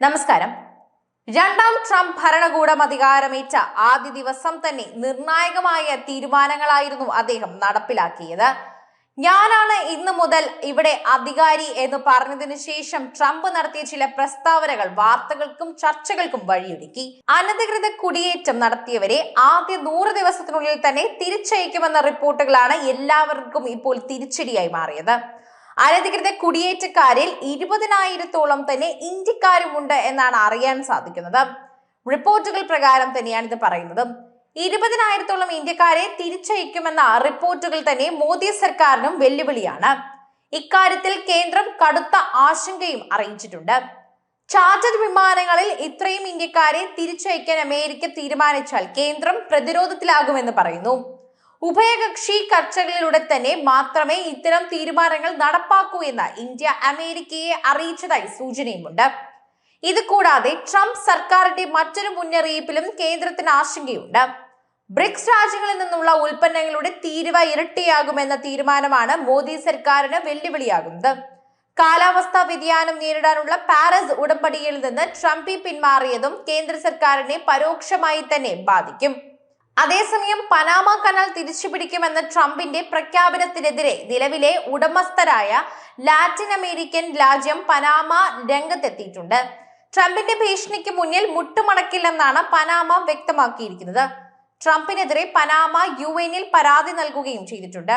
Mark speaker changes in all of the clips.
Speaker 1: നമസ്കാരം. രണ്ടാം ട്രംപ് ഭരണകൂടം അധികാരമേറ്റ ആദ്യ ദിവസം തന്നെ നിർണായകമായ തീരുമാനങ്ങളായിരുന്നു അദ്ദേഹം നടപ്പിലാക്കിയത്. ഞാനാണ് ഇന്നു മുതൽ ഇവിടെ അധികാരി എന്ന് പറഞ്ഞതിനു ശേഷം ട്രംപ് നടത്തിയ ചില പ്രസ്താവനകൾ വാർത്തകൾക്കും ചർച്ചകൾക്കും വഴിയൊരുക്കി. അനധികൃത കുടിയേറ്റം നടത്തിയവരെ ആദ്യ നൂറ് ദിവസത്തിനുള്ളിൽ തന്നെ തിരിച്ചയക്കുമെന്ന റിപ്പോർട്ടുകളാണ് എല്ലാവർക്കും ഇപ്പോൾ തിരിച്ചടിയായി മാറിയത്. അനധികൃത കുടിയേറ്റക്കാരിൽ ഇരുപതിനായിരത്തോളം തന്നെ ഇന്ത്യക്കാരുമുണ്ട് എന്നാണ് അറിയാൻ സാധിക്കുന്നത്. റിപ്പോർട്ടുകൾ പ്രകാരം തന്നെയാണ് ഇത് പറയുന്നത്. ഇരുപതിനായിരത്തോളം ഇന്ത്യക്കാരെ തിരിച്ചയക്കുമെന്ന റിപ്പോർട്ടുകൾ തന്നെ മോദി സർക്കാരിനും വെല്ലുവിളിയാണ്. ഇക്കാര്യത്തിൽ കേന്ദ്രം കടുത്ത ആശങ്കയും അറിയിച്ചിട്ടുണ്ട്. ചാർട്ടർ വിമാനങ്ങളിൽ ഇത്രയും ഇന്ത്യക്കാരെ തിരിച്ചയക്കാൻ അമേരിക്ക തീരുമാനിച്ചാൽ കേന്ദ്രം പ്രതിരോധത്തിലാകുമെന്ന് പറയുന്നു. ഉഭയകക്ഷി ചർച്ചകളിലൂടെ തന്നെ മാത്രമേ ഇത്തരം തീരുമാനങ്ങൾ നടപ്പാക്കൂ എന്ന് ഇന്ത്യ അമേരിക്കയെ അറിയിച്ചതായി സൂചനയുമുണ്ട്. ഇത് കൂടാതെ ട്രംപ് സർക്കാരിന്റെ മറ്റൊരു മുന്നറിയിപ്പിലും കേന്ദ്രത്തിന് ആശങ്കയുണ്ട്. ബ്രിക്സ് രാജ്യങ്ങളിൽ നിന്നുള്ള ഉൽപ്പന്നങ്ങളുടെ തീരുവ ഇരട്ടിയാകുമെന്ന തീരുമാനമാണ് മോദി സർക്കാരിന് വെല്ലുവിളിയാകുന്നത്. കാലാവസ്ഥാ വ്യതിയാനം നേരിടാനുള്ള പാരീസ് ഉടമ്പടിയിൽ നിന്ന് ട്രംപി പിന്മാറിയതും കേന്ദ്ര സർക്കാരിനെ പരോക്ഷമായി തന്നെ ബാധിക്കും. അതേസമയം പനാമ കനാൽ തിരിച്ചുപിടിക്കുമെന്ന ട്രംപിന്റെ പ്രഖ്യാപനത്തിനെതിരെ നിലവിലെ ഉടമസ്ഥരായ ലാറ്റിൻ അമേരിക്കൻ രാജ്യം പനാമ രംഗത്തെത്തിയിട്ടുണ്ട്. ട്രംപിന്റെ ഭീഷണിക്ക് മുന്നിൽ മുട്ടുമടക്കില്ലെന്നാണ് പനാമ വ്യക്തമാക്കിയിരിക്കുന്നത്. ട്രംപിനെതിരെ പനാമ യു എനിൽ പരാതി നൽകുകയും ചെയ്തിട്ടുണ്ട്.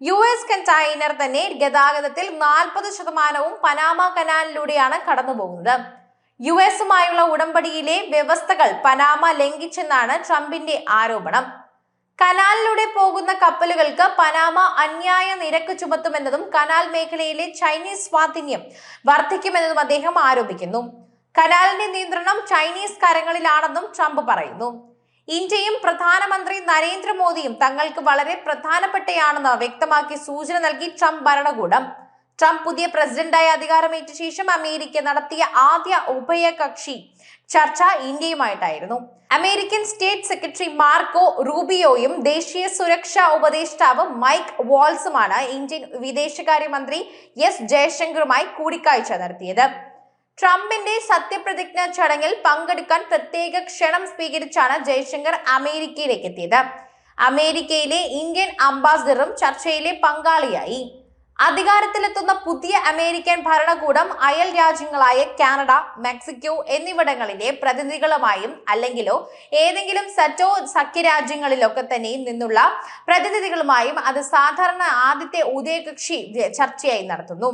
Speaker 1: യു എസ് കണ്ടെയ്നർ തന്നെ ഗതാഗതത്തിൽ നാൽപ്പത് ശതമാനവും പനാമ കനാലിലൂടെയാണ് കടന്നുപോകുന്നത്. യു എസുമായുള്ള ഉടമ്പടിയിലെ വ്യവസ്ഥകൾ പനാമ ലംഘിച്ചെന്നാണ് ട്രംപിന്റെ ആരോപണം. കനാലിലൂടെ പോകുന്ന കപ്പലുകൾക്ക് പനാമ അന്യായ നിരക്ക് ചുമത്തുമെന്നതും കനാൽ മേഖലയിലെ ചൈനീസ് സ്വാധീന്യം വർദ്ധിക്കുമെന്നതും അദ്ദേഹം ആരോപിക്കുന്നു. കനാലിന്റെ നിയന്ത്രണം ചൈനീസ് കരങ്ങളിലാണെന്നും ട്രംപ് പറയുന്നു. ഇന്ത്യയും പ്രധാനമന്ത്രി നരേന്ദ്രമോദിയും തങ്ങൾക്ക് വളരെ പ്രധാനപ്പെട്ടയാണെന്ന് വ്യക്തമാക്കി സൂചന നൽകി ട്രംപ് ഭരണകൂടം. ട്രംപ് പുതിയ പ്രസിഡന്റായി അധികാരമേറ്റ ശേഷം അമേരിക്ക നടത്തിയ ആദ്യ ഉഭയകക്ഷി ചർച്ച ഇന്ത്യയുമായിട്ടായിരുന്നു. അമേരിക്കൻ സ്റ്റേറ്റ് സെക്രട്ടറി മാർക്കോ റൂബിയോയും ദേശീയ സുരക്ഷാ ഉപദേഷ്ടാവ് മൈക്ക് വാൾസുമാണ് ഇന്ത്യൻ വിദേശകാര്യമന്ത്രി എസ് ജയശങ്കറുമായി കൂടിക്കാഴ്ച നടത്തിയത്. ട്രംപിന്റെ സത്യപ്രതിജ്ഞ ചടങ്ങിൽ പങ്കെടുക്കാൻ പ്രത്യേക ക്ഷണം സ്വീകരിച്ചാണ് ജയശങ്കർ അമേരിക്കയിലേക്ക് എത്തിയത്. അമേരിക്കയിലെ ഇന്ത്യൻ അംബാസിഡറും ചർച്ചയിലെ പങ്കാളിയായി. അധികാരത്തിലെത്തുന്ന പുതിയ അമേരിക്കൻ ഭരണകൂടം അയൽ രാജ്യങ്ങളായ കാനഡ മെക്സിക്കോ എന്നിവിടങ്ങളിലെ പ്രതിനിധികളുമായും അല്ലെങ്കിലോ ഏതെങ്കിലും സറ്റോ സഖ്യരാജ്യങ്ങളിലൊക്കെ തന്നെയും നിന്നുള്ള പ്രതിനിധികളുമായും അത് സാധാരണ ആദ്യത്തെ ഉദയകക്ഷി ചർച്ചയായി നടത്തുന്നു.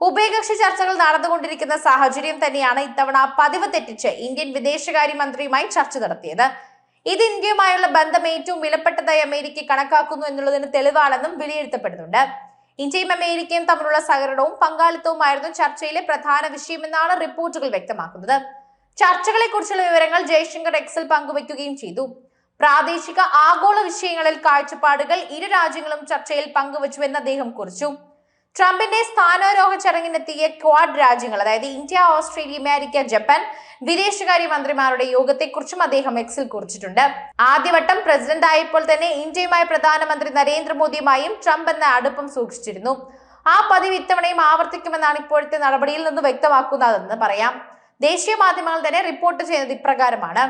Speaker 1: ഉഭയകക്ഷി ചർച്ചകൾ നടന്നുകൊണ്ടിരിക്കുന്ന സാഹചര്യം തന്നെയാണ് ഇത്തവണ പതിവ് തെറ്റിച്ച് ഇന്ത്യൻ വിദേശകാര്യമന്ത്രിയുമായി ചർച്ച നടത്തിയത്. ഇത് ഇന്ത്യയുമായുള്ള ബന്ധം ഏറ്റവും വിലപ്പെട്ടതായി അമേരിക്ക കണക്കാക്കുന്നു എന്നുള്ളതിന് തെളിവാണെന്നും വിലയിരുത്തപ്പെടുന്നുണ്ട്. ഇന്ത്യയും അമേരിക്കയും തമ്മിലുള്ള സഹകരണവും പങ്കാളിത്തവുമായിരുന്നു ചർച്ചയിലെ പ്രധാന വിഷയമെന്നാണ് റിപ്പോർട്ടുകൾ വ്യക്തമാക്കുന്നത്. ചർച്ചകളെ കുറിച്ചുള്ള വിവരങ്ങൾ ജയശങ്കർ എക്സിൽ പങ്കുവയ്ക്കുകയും ചെയ്തു. പ്രാദേശിക ആഗോള വിഷയങ്ങളിൽ കാഴ്ചപ്പാടുകൾ ഇരു രാജ്യങ്ങളും ചർച്ചയിൽ പങ്കുവച്ചുവെന്ന് അദ്ദേഹം കുറിച്ചു. ട്രംപിന്റെ സ്ഥാനാരോഹ ചടങ്ങിനെത്തിയ ക്വാഡ് രാജ്യങ്ങൾ അതായത് ഇന്ത്യ ഓസ്ട്രേലിയ അമേരിക്ക ജപ്പാൻ വിദേശകാര്യ മന്ത്രിമാരുടെ യോഗത്തെക്കുറിച്ചും അദ്ദേഹം എക്സിൽ കുറിച്ചിട്ടുണ്ട്. ആദ്യവട്ടം പ്രസിഡന്റ് ആയപ്പോൾ തന്നെ ഇന്ത്യയുമായി പ്രധാനമന്ത്രി നരേന്ദ്രമോദിയുമായും ട്രംപ് എന്ന അടുപ്പം സൂക്ഷിച്ചിരുന്നു. ആ പതിവ് ഇത്തവണയും ആവർത്തിക്കുമെന്നാണ് ഇപ്പോഴത്തെ നടപടിയിൽ നിന്ന് വ്യക്തമാക്കുന്നതെന്ന് പറയാം. ദേശീയ മാധ്യമങ്ങൾ തന്നെ റിപ്പോർട്ട് ചെയ്യുന്നത് ഇപ്രകാരമാണ്.